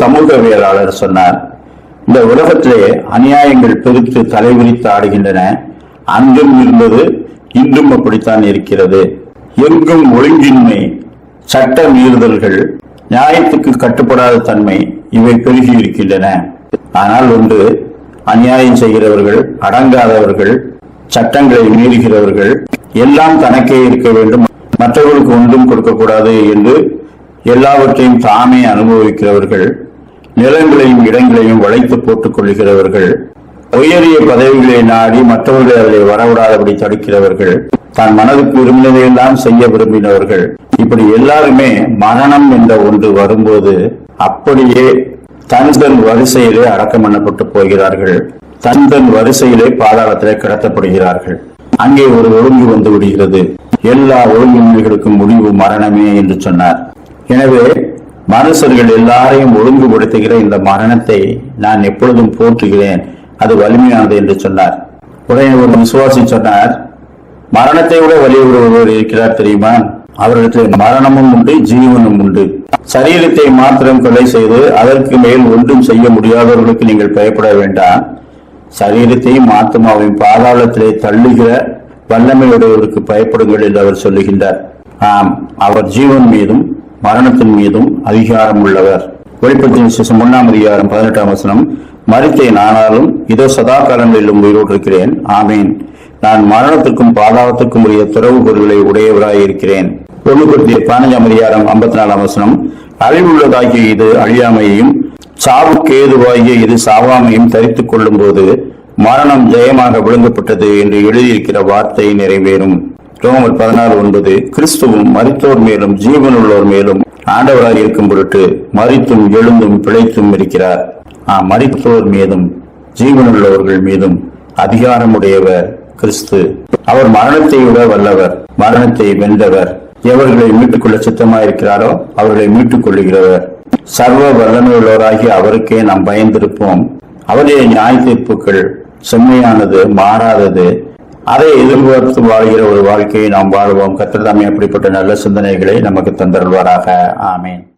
சமூகவியலாளர் சொன்னார் இந்த உலகத்திலே அநியாயங்கள் பெருத்து தலைவிரித்து ஆடுகின்றன. அன்றும் இருந்தது இன்றும் அப்படித்தான் இருக்கிறது. எங்கும் ஒழுங்கின்மை சட்ட மீறுதல்கள் நியாயத்துக்கு கட்டுப்படாத தன்மை இவை பெருகி இருக்கின்றன. ஆனால் ஒன்று அநியாயம் செய்கிறவர்கள் அடங்காதவர்கள் சட்டங்களை மீறுகிறவர்கள் எல்லாம் தனக்கே இருக்க வேண்டும். மற்றவர்களுக்கு ஒன்றும் கொடுக்கக்கூடாது என்று எல்லாவற்றையும் தாமே அனுபவிக்கிறவர்கள் நிலங்களையும் இடங்களையும் வளைத்து போட்டுக் கொள்கிறவர்கள் உயரிய பதவிகளை நாடி மற்றவர்களை அதை வரவிடாதபடி தடுக்கிறவர்கள் தன் மனதுக்கு விரும்பினதையெல்லாம் செய்ய விரும்பினவர்கள் இப்படி எல்லாருமே மரணம் என்ற ஒன்று வரும்போது அப்படியே தன் தன் வரிசையிலே அடக்கம் பண்ணப்பட்டு போகிறார்கள். தன் தன் வரிசையிலே பாதாளத்திலே கடத்தப்படுகிறார்கள். அங்கே ஒரு ஒழுங்கு வந்து விடுகிறது. எல்லா ஒழுங்கின்மைகளுக்கும் முடிவு மரணமே என்று சொன்னார். எனவே மனுஷர்கள் எல்லாரையும் ஒழுங்குபடுத்துகிற இந்த மரணத்தை நான் எப்பொழுதும் போற்றுகிறேன். அது வலிமையானது என்று சொன்னார். உடனே ஒரு விசுவாசி சொன்னார் மரணத்தை விட வலியுறுவர் இருக்கிறார் தெரியுமா? அவரிடத்தில் மரணமும் உண்டு ஜீவனும் உண்டு. சரீரத்தை மாத்திரம் கொலை செய்து அதற்கு மேல் ஒன்றும் செய்ய முடியாதவர்களுக்கு நீங்கள் பயப்பட வேண்டாம். சரீரத்தையும் ஆத்மாவையும் பாதாளத்திலே தள்ளுகிற வல்லமையுடையவருக்கு பயப்படுங்கள் என்று அவர் சொல்லுகின்றார். ஆம் அவர் ஜீவன் மீதும் மரணத்தின் மீதும் அதிகாரம் உள்ளவர் வெளிப்படுத்தின விசேஷம் ஒன்னாம் அதிகாரம் பதினெட்டாம் வசனம் மறித்தேன் ஆனாலும் இதோ சதா காலங்களிலும் உயிரோடு இருக்கிறேன் ஆமேன். நான் மரணத்துக்கும் பாதாளத்துக்கும் உரிய துறவு பொருள்களை உடையவராய் இருக்கிறேன். ஒன்று குறித்திய பதினஞ்சாம் அதிகாரம் ஐம்பத்தி நாலாம் வசனம் அழிவுள்ளதாகிய இது அழியாமையையும் சாவுக்கு ஏதுவாகிய இது சாவாமையும் தரித்துக் கொள்ளும் போது மரணம் ஜெயமாக விழுங்கப்பட்டது என்று எழுதியிருக்கிற வார்த்தை நிறைவேறும். ரோமர் பதினாறு ஒன்பது கிறிஸ்துவும் மறித்தோர் மேலும் ஜீவனுள்ளோர் மேலும் ஆண்டவராய் இருக்கும் பொருட்டு மறித்தும் எழுந்தும் பிழைத்தும் இருக்கிறார். ஆ மறித்தோர் மீதும் ஜீவனுள்ளவர்கள் மீதும் அதிகாரமுடையவர் கிறிஸ்து. அவர் மரணத்தை விட வல்லவர் மரணத்தை வென்றவர். எவர்களை மீட்டுக் கொள்ள சித்தமாயிருக்கிறாரோ அவர்களை மீட்டுக் கொள்ளுகிறவர் சர்வ வல்லமையுள்ளவராகி அவருக்கே நாம் பயந்திருப்போம். அவருடைய நியாய தீர்ப்புகள் செம்மையானது மாறாதது. அதை எதிர்பார்த்து வாழ்கிற ஒரு வாழ்க்கையை நாம் வாழ்வோம். கத்திரதாமே அப்படிப்பட்ட நல்ல சிந்தனைகளை நமக்கு தந்தருள்வாராக. ஆமேன்.